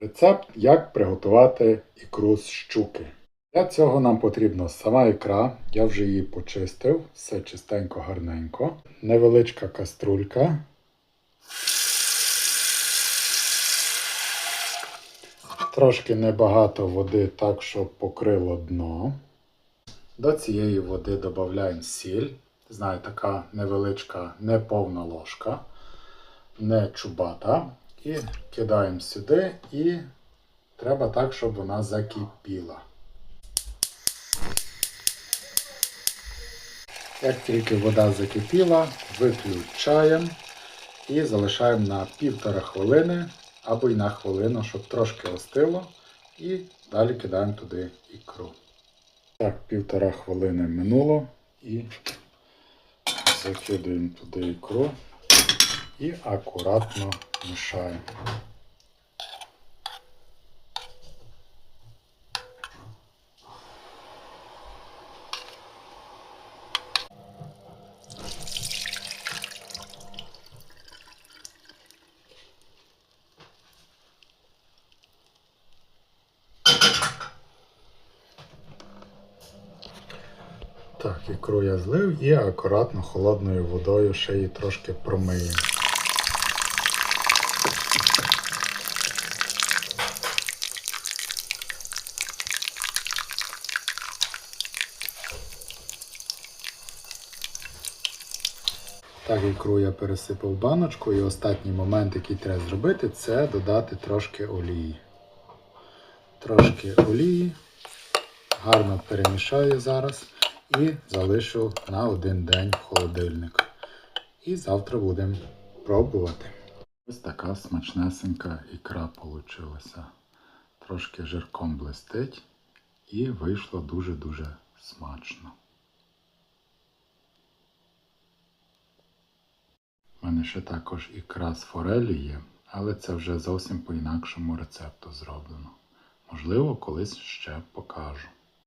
Рецепт, як приготувати ікру з щуки. Для цього нам потрібна сама ікра, я вже її почистив, все чистенько, гарненько. Невеличка каструлька. Трошки небагато води, так, щоб покрило дно. До цієї води додаємо сіль. Знаю, така невеличка, неповна ложка, не чубата. І кидаємо сюди і треба так, щоб вона закипіла. Як тільки вода закипіла, виключаємо і залишаємо на півтора хвилини або й на хвилину, щоб трошки остило. І далі кидаємо туди ікру. Так, півтора хвилини минуло і закидуємо туди ікру і акуратно мішаємо. Так, ікру я злив і акуратно холодною водою ще її трошки промиємо. Так, ікру я пересипав баночку, і останній момент, який треба зробити, це додати трошки олії. Трошки олії, гарно перемішаю зараз і залишу на один день в холодильник. І завтра будемо пробувати. Ось така смачнесенька ікра вийшла. Трошки жирком блистить і вийшло дуже-дуже смачно. Мене ще також ікра з форелі є, але це вже зовсім по інакшому рецепту зроблено. Можливо, колись ще покажу.